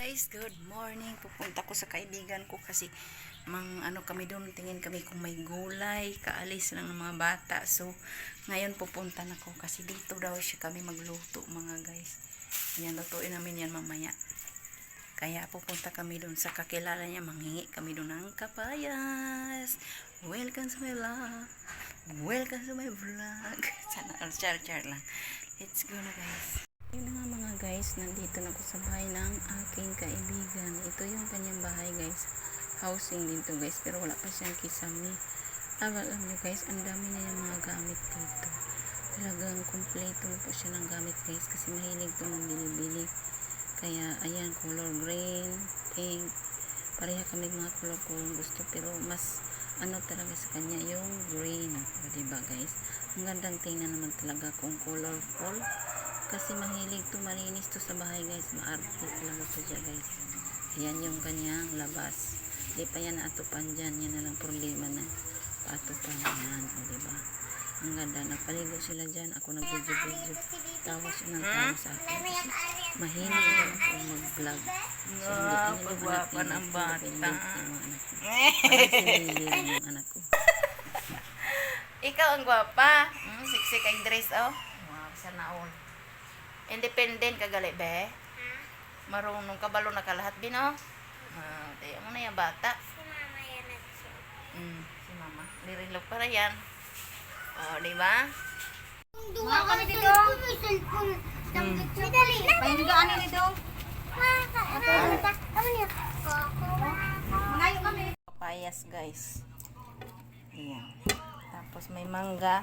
Guys, good morning. Pupunta ko sa kaibigan ko kasi mang ano kami doon, tingin kami kung may gulay, kaalis lang ng mga bata. So, ngayon pupunta na ko kasi dito daw siya kami magluto mga guys. Yan, lutuin namin yan mamaya. Kaya pupunta kami doon sa kakilala niya, manghingi kami doon ng kapayas. Welcome sa my vlog. Welcome sa my vlog. Sana char-char lang. Let's go na guys. Yun na nga mga guys, nandito na ako sa bahay ng aking kaibigan. Ito yung kanyang bahay guys. Housing din to guys, pero wala pa siyang kisame. Ah, alam nyo guys, ang dami niya yung mga gamit dito. Talagang kompleto po siya ng gamit guys kasi mahilig to magbili-bili. Kaya ayan, color green, pink. Pareha kami mga color ko gusto pero mas ano talaga sa kanya yung green. O, diba guys? Ang gandang tingnan naman talaga kung colorful kasi mahilig to malinis to sa bahay guys. Maarte talaga to siya guys. Ayan yung kanyang labas. Di pa yan naatupan dyan. Yan na lang problema na. Paatupan yan o diba ang ganda. Napaligo sila dyan. Ako nag video video tawa siya ng tawa sa akin. Kasi mahilig daw ako mag vlog so hindi ano yung anak niya ng bata. yung anak ko. Parang sinili lang yung anak ko. Ikaw ang gwapa. Mm, siksi kay dress, oh. Wow, sana all. Independent ka gali, be? Marunong ka balo na kalahat, bino? Ah, tayo mo na yung bata. Si mama yan nag-show. Mm, si mama. Lirilog para yan. Oh, di ba? Mga kami dito. Na. Pahinga ano kami. Papayas, guys. Ayan. Tapos may mangga.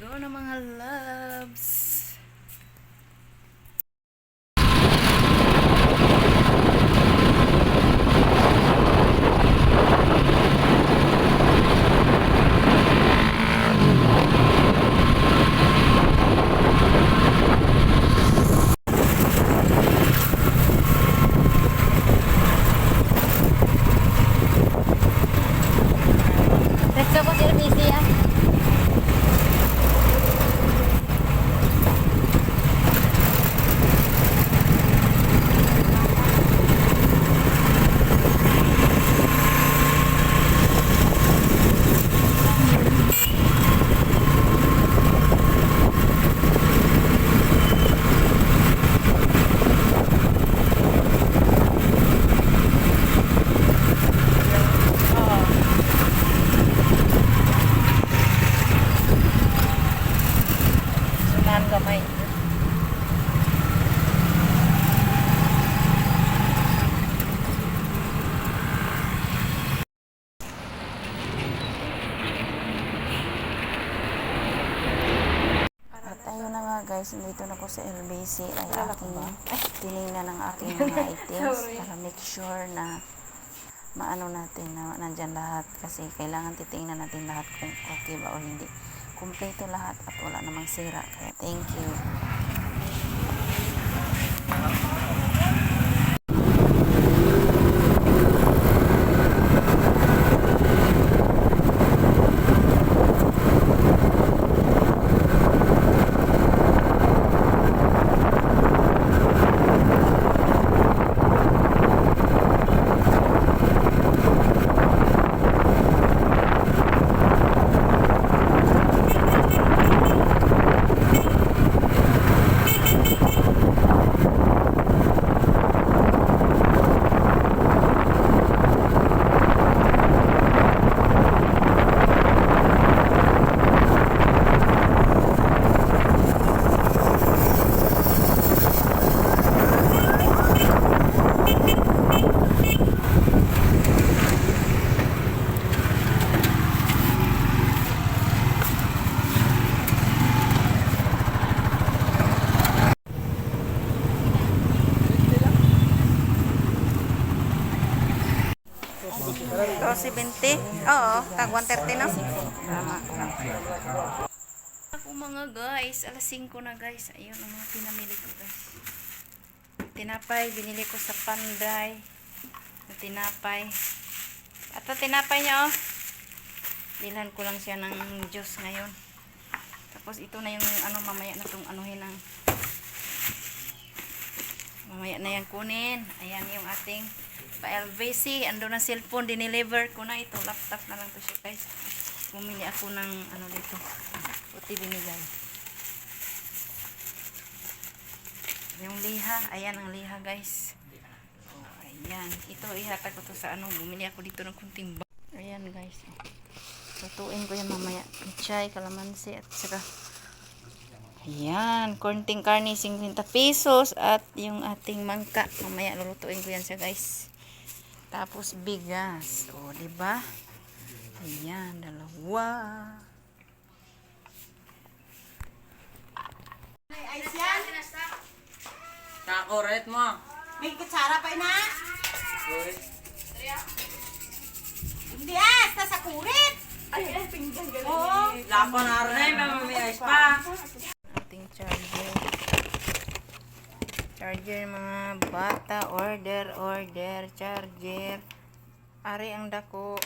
go na mga loves. Let's go po service ya. Sunan kamay. Ayun na nga guys, nandito na ko sa LBC ay aking tinignan ng aking mga items para make sure na maano natin na nandyan lahat. Kasi kailangan titingnan natin lahat kung okay ba o hindi. Kompleto lahat at wala namang sira. Kaya thank you. 170? Oo, tag 130 no? Tama. Ako mga guys, alas 5 na guys. Ayun ang mga pinamili ko guys. Tinapay, binili ko sa Panday. Na tinapay. At tinapay niya oh. Bilhan ko lang siya ng juice ngayon. Tapos ito na yung ano mamaya na tong anuhin ng mamaya na yan kunin. Ayan yung ating pa LVC. Ando na cellphone, dineliver ko na ito. Laptop na lang to siya guys. Bumili ako ng ano dito. Puti binigay. Yung liha. Ayan ang liha guys. Oh, ayan. Ito ihatag ko to sa ano. Bumili ako dito ng kunting ba. Ayan guys. Lutuin ko yan mamaya. Pichay, kalamansi at saka Ayan, konting karne 50 pesos at yung ating mangka. Mamaya lulutuin ko yan siya, guys. Tapos bigas. O, di ba? Ayan, dalawa. Kakoret mo. May kutsara pa ina? Hindi ah, nasa kurit. Ay, pinggan galing. Oo. Lapo na rin, may mamiyas pa. Ating charger. Charger mga bata. Order, order. Charger. Ari ang dako.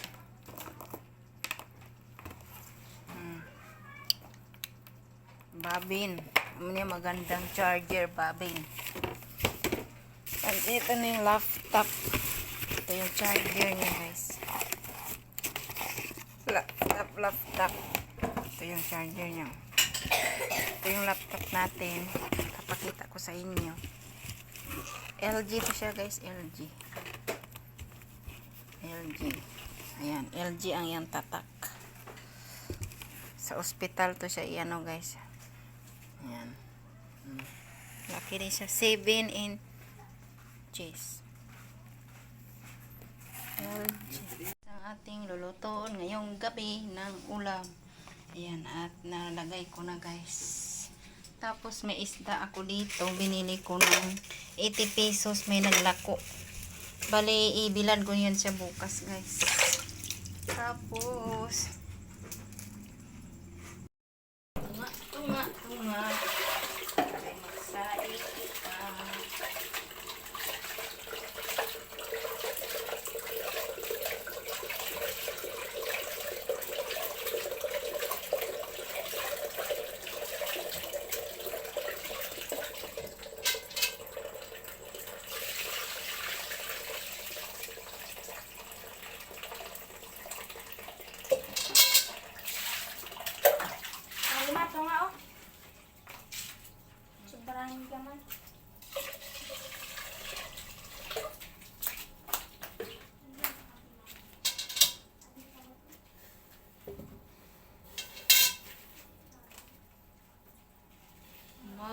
Hmm. Babin. Niya magandang charger, babin. At ito na yung laptop. Ito yung charger niya, guys. Laptop, laptop. Ito yung charger niya. Ito yung laptop natin. Kapakita ko sa inyo. LG to siya, guys. LG. LG. Ayan. LG ang yan tatak. Sa ospital to siya iano, guys. Ayan. Mm. Laki din siya. 7 inches. LG. Ang ating lulutuin ngayong gabi ng ulam. Ayan. At nalagay ko na, guys. Tapos may isda ako dito. Binili ko ng 80 pesos. May naglako. Bale, ibilan ko yan siya bukas, guys. Tapos, tunga, tunga, tunga. Ay, magsaing ka. Lima to nga oh. Sobrang gaman.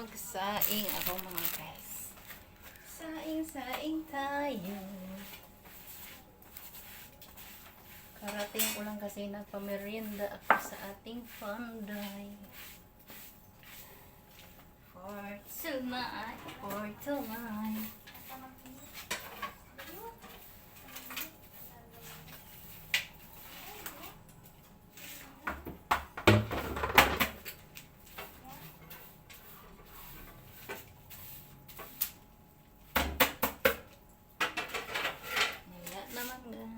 Magsaing ako mga guys. Saing-saing tayo. Karating ko lang kasi nagpamerienda ako sa ating panday. For tonight, for tonight. Wala naman guys.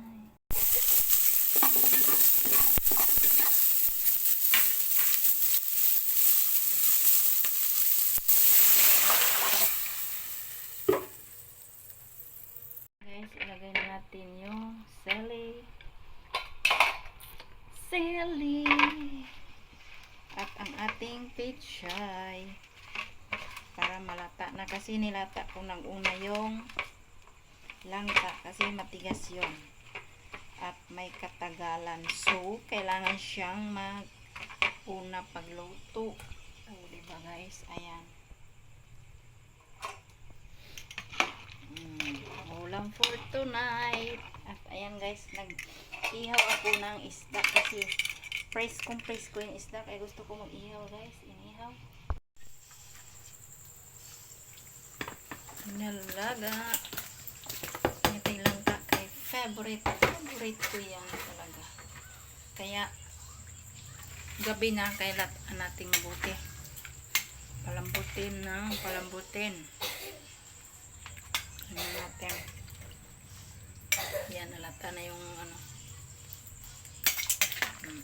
Guys, ilagay na natin yung sili. Sili. At ang ating pechay. Para malata na kasi nilata ko ng una yung langka kasi matigas yon at may katagalan. So kailangan siyang mag una pagluto. Oh, diba guys? Ayan. Mm, ulam for tonight. At ayan guys nag ihaw ako ng isda kasi press kong press ko yung isda. Kaya gusto ko mag ihaw guys. Inihaw nalaga ito yung langka kay favorite. Favorite ko yan talaga. Kaya, gabi na, kailat nating mabuti. Palambutin na, palambutin. Ano natin. Yan, nalata na yung ano. Hmm.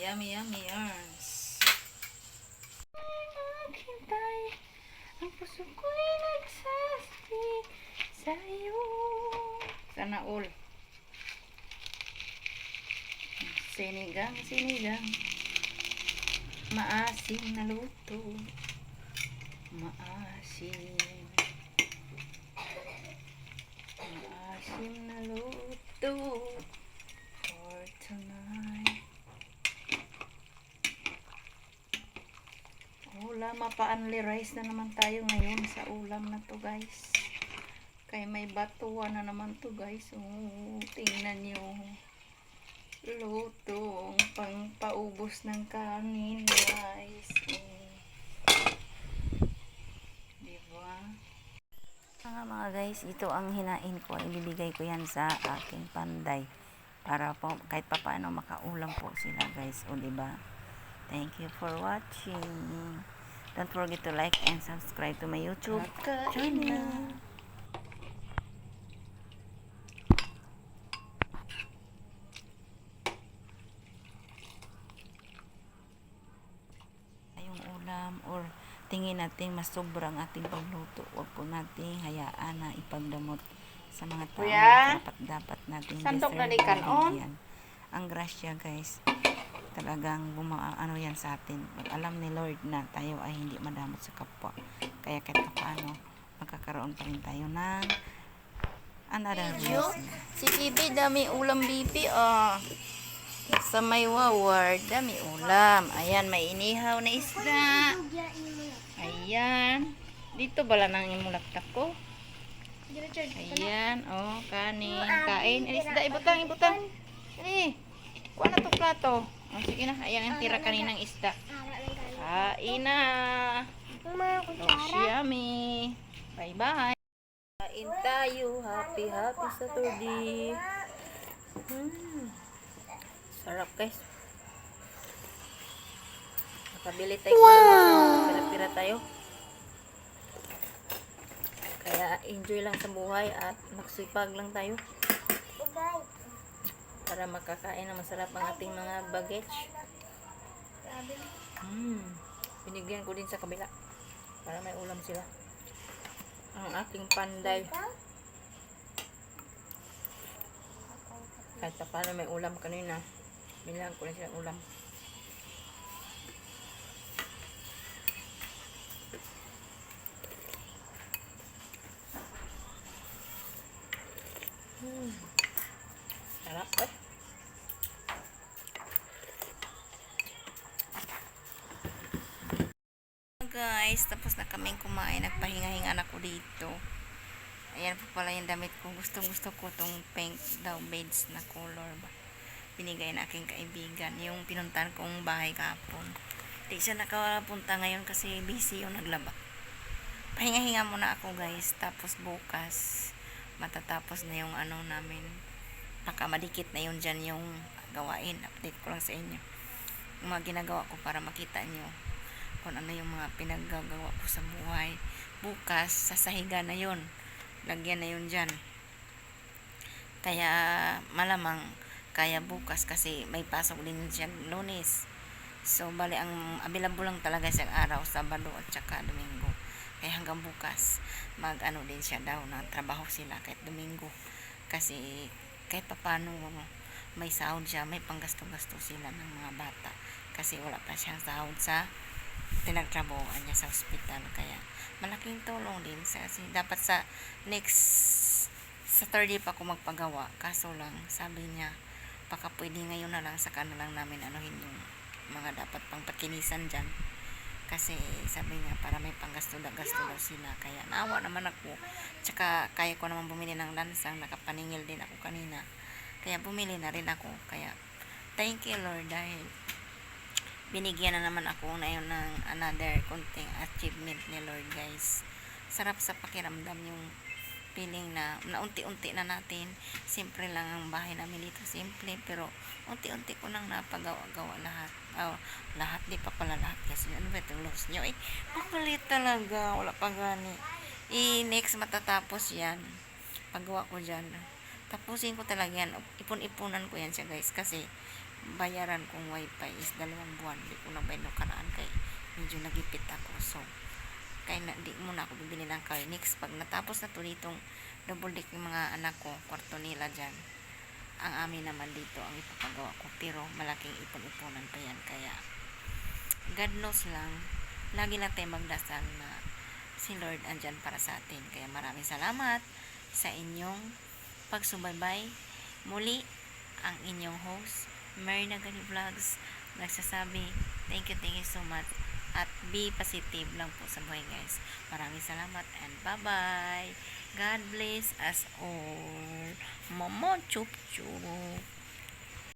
Yummy, yummy yarns. Maghintay, ang puso ko'y nagsastig sa'yo. Sana all. Sinigang, sinigang. Maasim na luto. Maasim. Maasim na luto. For tonight. Ulam, mapa-only rice na naman tayo ngayon sa ulam na to guys. Kay may batuan na naman to guys. Oh, tingnan nyo. Lutong pangpaubos ng kanin guys. Oh. Diba? Mga mga guys, ito ang hinain ko. Ibibigay ko yan sa aking panday. Para po kahit pa paano makaulam po sila guys. O diba? Thank you for watching. Don't forget to like and subscribe to my YouTube channel. yung ulam or tingin natin mas sobrang ating pagluto. Huwag po nating hayaan na ipagdamot sa mga tao. Dapat dapat natin Sandok na ni kanon? Ang grasya guys, talagang buma ano yan sa atin. Pag alam ni Lord na tayo ay hindi madamot sa kapwa. Kaya kahit pa paano, magkakaroon pa rin tayo ng another blessing. Si Bibi, dami ulam Bibi, oh. Sa may waward, dami ulam. Ayan, may inihaw na isda. Ayan. Dito bala nang imong laptop ko. Ayan, oh, kanin, kain. Isda, ibutang, ibutang. Eh, kuha na to plato. Oh, sige na, ayan ang tira kaninang isda. Kain na. Oh, yummy. Bye-bye. Kain tayo. Happy, happy Saturday. Hmm. Sarap guys. Nakabili tayo wow! Pira-pira tayo. Kaya enjoy lang sa buhay at magsipag lang tayo. Para makakain na masarap ang ating mga baggage. Hmm. Binigyan ko din sa kabila. Para may ulam sila. Ang aking panday. Kahit pa paano may ulam kanina. Bilang ko na silang ulam. Hmm. Sarap eh. guys, tapos na kaming kumain. Nagpahinga-hinga na ko dito. Ayan po pala yung damit ko. Gustong gusto ko tong pink daw beads na color ba. Binigay na aking kaibigan. Yung pinuntan kong bahay kahapon. Di siya nakapunta ngayon kasi busy yung naglaba. Pahinga-hinga muna ako guys. Tapos bukas matatapos na yung ano namin. Nakamadikit na yun dyan yung gawain. Update ko lang sa inyo. Yung mga ginagawa ko para makita nyo kung ano yung mga pinaggagawa ko sa buhay. Bukas, sasahiga na yon Lagyan na yun dyan. Kaya, malamang, kaya bukas kasi may pasok din siya lunes. So, bali, ang available lang talaga siyang araw, Sabado at saka Domingo. Kaya hanggang bukas, mag ano din siya daw, na trabaho sila kahit Domingo. Kasi, kahit papano, may sahod siya, may panggasto-gasto sila ng mga bata. Kasi wala pa siyang sahod sa pinagtrabahoan niya sa ospital kaya malaking tulong din sa kasi dapat sa next Saturday pa ako magpagawa. Kaso lang sabi niya baka pwede ngayon na lang saka na lang namin anuhin yung mga dapat pang pakinisan dyan. Kasi sabi niya para may panggasto na gasto daw sila kaya naawa naman ako. Tsaka kaya ko naman bumili ng lansang nakapaningil din ako kanina. Kaya bumili na rin ako kaya thank you Lord dahil binigyan na naman ako na yun ng another konting achievement ni Lord guys sarap sa pakiramdam yung feeling na naunti-unti na natin. Simple lang ang bahay namin dito. Simple, pero unti-unti ko nang napagawa-gawa lahat. Oh, lahat, di pa pala lahat. Kasi ano ba itong loss nyo? Eh, makulit talaga. Wala pa gani. I next matatapos yan. Paggawa ko dyan. Tapusin ko talaga yan. Ipon-ipunan ko yan siya guys. Kasi bayaran kong wifi is dalawang buwan. Di ko na bayad ng karaan kay medyo nagipit ako. So, kaya na, di muna ako bibili ng. Next, pag natapos na to ditong double deck yung mga anak ko, kwarto nila dyan. Ang amin naman dito ang ipapagawa ko. Pero malaking ipon-ipunan pa yan. Kaya, God knows lang, lagi lang tayo magdasal na si Lord andyan para sa atin. Kaya maraming salamat sa inyong pagsubaybay. Muli, ang inyong host, Mary Nagani Vlogs, nagsasabi, thank you, thank you so much. At be positive lang po sa buhay guys. Maraming salamat and bye-bye. God bless us all. Momo chup chup.